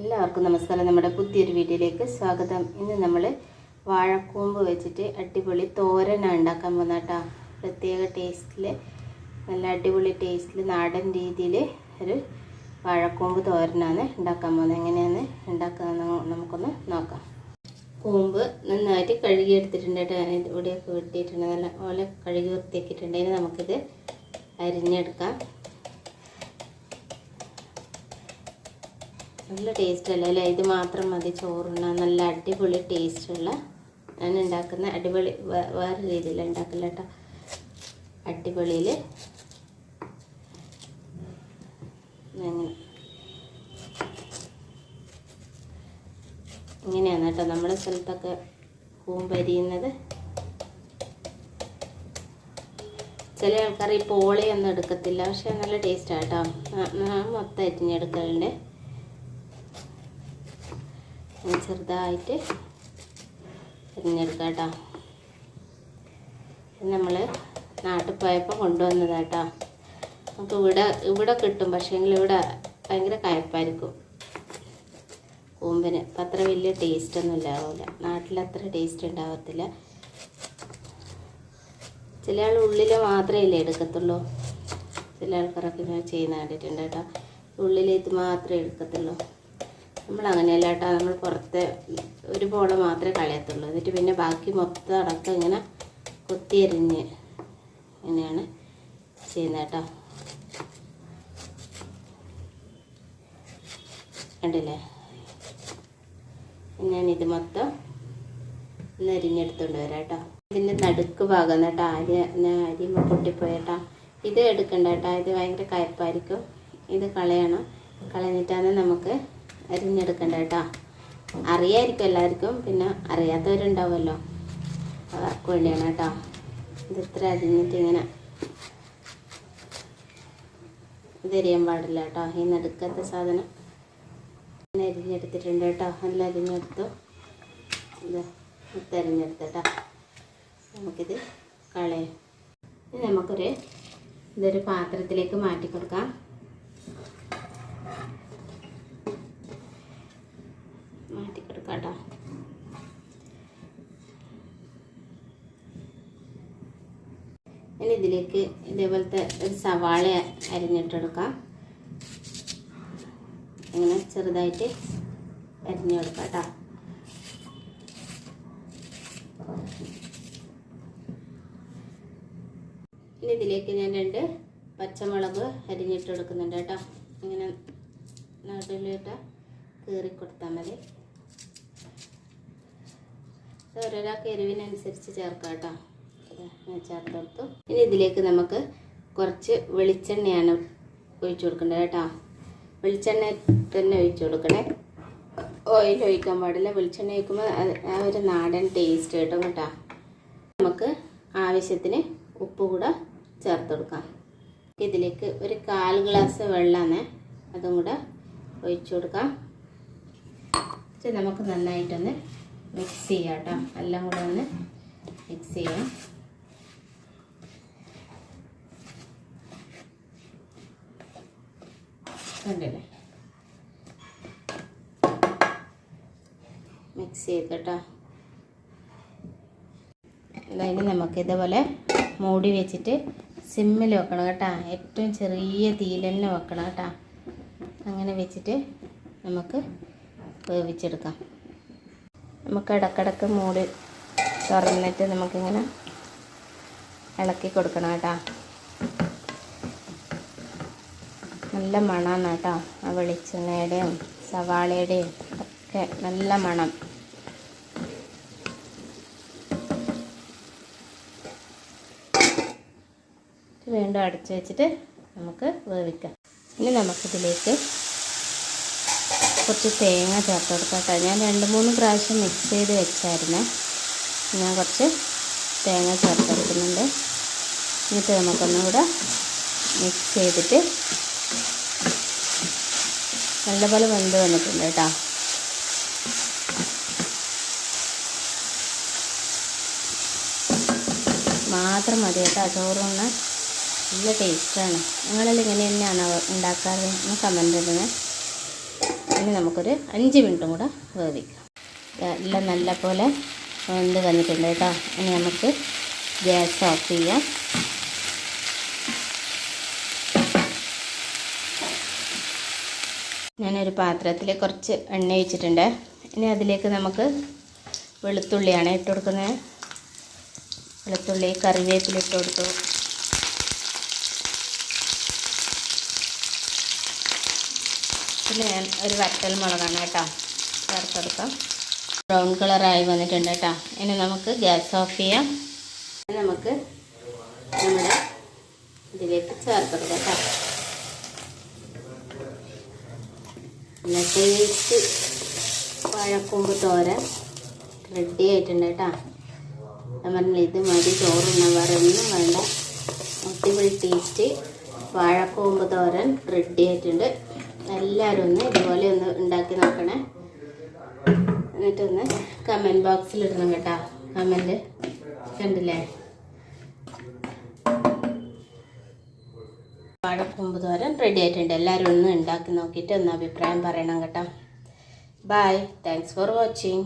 എല്ലാവർക്കും നമസ്കാരം. നമ്മുടെ പുതിയൊരു വീഡിയോയിലേക്ക് സ്വാഗതം. ഇന്ന് നമ്മൾ വാഴക്കൂമ്പ് വെച്ചിട്ട് അടിപൊളി തോരനാണ് ഉണ്ടാക്കാൻ പോകുന്നത് കേട്ടോ. പ്രത്യേക ടേസ്റ്റിൽ നല്ല അടിപൊളി ടേസ്റ്റിൽ നാടൻ രീതിയിൽ ഒരു വാഴക്കൂമ്പ് തോരനാണ് ഉണ്ടാക്കാൻ പോകുന്നത്. എങ്ങനെയാണ് ഉണ്ടാക്കുന്നത് നമുക്കൊന്ന് നോക്കാം. കൂമ്പ് നന്നായിട്ട് കഴുകി എടുത്തിട്ടുണ്ട് കേട്ടോ ഇവിടെയൊക്കെ വെട്ടിയിട്ടുണ്ട്. നല്ല പോലെ കഴുകി വൃത്തിയാക്കിയിട്ടുണ്ട്. ഇനി നമുക്കിത് അരിഞ്ഞെടുക്കാം. നല്ല ടേസ്റ്റ് അല്ലേ? അല്ലേ ഇത് മാത്രം മതി ചോറുണ്ണാൻ നല്ല അടിപൊളി ടേസ്റ്റുള്ള. ഞാൻ ഉണ്ടാക്കുന്ന അടിപൊളി വേറെ രീതിയിൽ ഉണ്ടാക്കില്ല കേട്ടോ. അടിപൊളിയിൽ. അങ്ങനെ. ഇങ്ങനെയാണ് കേട്ടോ നമ്മുടെ സ്ഥലത്തൊക്കെ കൂമ്പരിയുന്നത്. ചില ആൾക്കാർ ഈ പോളിയൊന്നും എടുക്കത്തില്ല. പക്ഷെ നല്ല ടേസ്റ്റാണ് കേട്ടോ. മൊത്തം അരിഞ്ഞെടുക്കലുണ്ട്. ചെറുതായിട്ട് തിരഞ്ഞെടുക്കാം കേട്ടോ. നമ്മൾ നാട്ടിൽ പോയപ്പോൾ കേട്ടോ നമുക്ക് ഇവിടെ ഇവിടെ കിട്ടും പക്ഷേങ്കിൽ ഇവിടെ ഭയങ്കര കയപ്പായിരിക്കും. കൂമ്പിന്. അപ്പം അത്ര വലിയ ടേസ്റ്റ് ഒന്നും ഉണ്ടാവില്ല നാട്ടിൽ അത്ര ടേസ്റ്റ് ഉണ്ടാവത്തില്ല. ചില ആൾ ഉള്ളിൽ മാത്രമേ ഇല്ലേ എടുക്കത്തുള്ളൂ. ചില ആൾക്കാരൊക്കെ ഞാൻ ചെയ്യുന്ന കണ്ടിട്ടുണ്ട് കേട്ടോ. ഉള്ളിൽ ഇത് മാത്രമേ എടുക്കത്തുള്ളൂ. നമ്മൾ അങ്ങനെയല്ല കേട്ടോ നമ്മൾ പുറത്തെ ഒരു പോള മാത്രമേ കളയത്തുള്ളൂ. എന്നിട്ട് പിന്നെ ബാക്കി മൊത്തം അടക്കം ഇങ്ങനെ കൊത്തിയരിഞ്ഞ് ഇങ്ങനെയാണ് ചെയ്യുന്നത് കേട്ടോ കണ്ടില്ലേ ഞാനിത് മൊത്തം ഒന്ന് അരിഞ്ഞെടുത്തോണ്ട് വരാം കേട്ടോ ഇതിന്റെ നടുക്ക് ഭാഗം കേട്ടോ അരി ഞാൻ അരി പൊട്ടിപ്പോയേട്ടാ. ഇത് എടുക്കണ്ട കേട്ടോ ഇത് ഭയങ്കര കയപ്പായിരിക്കും. ഇത് കളയണം. കളഞ്ഞിട്ടാണ് നമുക്ക് അരിഞ്ഞെടുക്കണ്ട കേട്ടോ. അറിയായിരിക്കും എല്ലാവർക്കും പിന്നെ അറിയാത്തവരുണ്ടാവുമല്ലോ. അവർക്ക് വേണ്ടിയാണ് കേട്ടോ. ഇത് ഇത്ര അരിഞ്ഞിട്ട് ഇങ്ങനെ ഇതരിയാൻ പാടില്ല കേട്ടോ. ഈ നടുക്കത്തെ സാധനം ഇങ്ങനെ അരിഞ്ഞെടുത്തിട്ടുണ്ട് കേട്ടോ. നല്ല അരിഞ്ഞെടുത്തു. ഇത് മൊത്തം അരിഞ്ഞെടുത്തട്ടോ നമുക്കിത് കളയാം. ഇനി നമുക്കൊരു ഇതൊരു പാത്രത്തിലേക്ക് മാറ്റി കൊടുക്കാം മാറ്റി കേട്ടോ. ഇനി ഇതിലേക്ക് ഇതേപോലത്തെ ഒരു സവാള അരിഞ്ഞിട്ടെടുക്കാം. ഇങ്ങനെ ചെറുതായിട്ട് അരിഞ്ഞെടുക്കാം കേട്ടോ. ഇനി ഇതിലേക്ക് ഞാൻ രണ്ട് പച്ചമുളക് അരിഞ്ഞിട്ടെടുക്കുന്നുണ്ട് കേട്ടോ. ഇങ്ങനെ നടുവിലിട്ട് കീറി കൊടുത്താൽ മതി. ഓരോരാൾക്ക് എരിവിനനുസരിച്ച് ചേർക്കാം കേട്ടോ. ഇത് ഞാൻ ചേർത്ത് കൊടുത്തു ഇനി ഇതിലേക്ക് നമുക്ക് കുറച്ച് വെളിച്ചെണ്ണയാണ് ഒഴിച്ചു കൊടുക്കേണ്ടത് കേട്ടോ. വെളിച്ചെണ്ണ തന്നെ ഒഴിച്ചു കൊടുക്കണേ. ഓയിൽ ഒഴിക്കാൻ പാടില്ല. വെളിച്ചെണ്ണ ഒഴിക്കുമ്പോൾ ആ ഒരു നാടൻ ടേസ്റ്റ് കേട്ടോ കേട്ടോ. നമുക്ക് ആവശ്യത്തിന് ഉപ്പ് കൂടെ ചേർത്ത് കൊടുക്കാം. ഇതിലേക്ക് ഒരു കാൽ ഗ്ലാസ് വെള്ളമാണ് അതും കൂടെ ഒഴിച്ചു കൊടുക്കാം. നമുക്ക് നന്നായിട്ടൊന്ന് മിക്സ് ചെയ്യാം കേട്ടോ. എല്ലാം കൂടെ ഒന്ന് മിക്സ് ചെയ്യാം. കണ്ടില്ലേ? മിക്സ് ചെയ്ത് കേട്ടോ. അതായത് നമുക്ക് ഇതേപോലെ മൂടി വെച്ചിട്ട് സിമ്മിൽ വെക്കണം കേട്ടോ. ഏറ്റവും ചെറിയ തീയിൽ വെക്കണം കേട്ടോ. അങ്ങനെ വെച്ചിട്ട് നമുക്ക് വേവിച്ചെടുക്കാം. നമുക്ക് ഇടക്കിടക്ക് മൂടി തുറന്നിട്ട് നമുക്കിങ്ങനെ ഇളക്കി കൊടുക്കണം കേട്ടോ. നല്ല മണമാണ് കേട്ടോ. ആ വെളിച്ചെണ്ണയുടെയും സവാളയുടെയും ഒക്കെ നല്ല മണം. വീണ്ടും അടച്ചു വെച്ചിട്ട് നമുക്ക് വേവിക്കാം. ഇനി നമുക്കിതിലേക്ക് കുറച്ച് തേങ്ങ ചേർത്ത് കൊടുക്കാം കേട്ടോ. ഞാൻ രണ്ട് മൂന്ന് പ്രാവശ്യം മിക്സ് ചെയ്ത് വെച്ചായിരുന്നു. ഞാൻ കുറച്ച് തേങ്ങ ചേർത്ത് കൊടുക്കുന്നുണ്ട് എന്നിട്ട് നമുക്കൊന്നുകൂടെ മിക്സ് ചെയ്തിട്ട് നല്ലപോലെ വെന്ത് വന്നിട്ടുണ്ട് കേട്ടോ. മാത്രം മതി കേട്ടോ. ചോറുണ്ണാൻ നല്ല ടേസ്റ്റാണ് നിങ്ങളെല്ലാം ഇങ്ങനെ തന്നെയാണോ ഉണ്ടാക്കാറ്? എന്ന് കമന്റ് ഇടണേ. ഇനി നമുക്കൊരു അഞ്ച് മിനിറ്റും കൂടെ വേവിക്കാം. എല്ലാം നല്ല പോലെ വെന്ത് വന്നിട്ടുണ്ട് കേട്ടോ. ഇനി നമുക്ക് ഗ്യാസ് ഓഫ് ചെയ്യാം. ഞാനൊരു പാത്രത്തിൽ കുറച്ച് എണ്ണ ഒഴിച്ചിട്ടുണ്ട്. ഇനി അതിലേക്ക് നമുക്ക് വെളുത്തുള്ളിയാണ് ഇട്ട് കൊടുക്കുന്നത്. വെളുത്തുള്ളി കറിവേപ്പില ഇട്ട് കൊടുത്തു. പിന്നെ ഞാൻ ഒരു വറ്റൽ മുളകാണ് കേട്ടോ. ചേർത്തെടുക്കാം. ബ്രൗൺ കളറായി വന്നിട്ടുണ്ട് കേട്ടോ. ഇനി നമുക്ക് ഗ്യാസ് ഓഫ് ചെയ്യാം. നമുക്ക് നമ്മുടെ ഇതിലേക്ക് ചേർത്തെടുക്കാം കേട്ടോ. നല്ല ടേസ്റ്റ് വാഴക്കൊമ്പ് തോരൻ റെഡി ആയിട്ടുണ്ട് കേട്ടോ. ഞാൻ പറഞ്ഞില്ല ഇത് മതി ചോറുണ്ണ വേറെ വേണ്ട. അടിപൊളി ടേസ്റ്റ് വാഴക്കൊമ്പ് തോരൻ റെഡി ആയിട്ടുണ്ട്. എല്ലാവരും ഒന്ന് ഇതുപോലെ ഒന്ന് ഉണ്ടാക്കി നോക്കണേ. എന്നിട്ടൊന്ന് കമന്റ് ബോക്സിൽ ഇടണം കേട്ടോ. കമന്റ് കണ്ടില്ലേ? പാടക്കൊമ്പ് തോരൻ റെഡി ആയിട്ടുണ്ട്. എല്ലാവരും ഒന്ന് ഉണ്ടാക്കി നോക്കിയിട്ട് ഒന്ന് അഭിപ്രായം പറയണം കേട്ടോ. Bye thanks for watching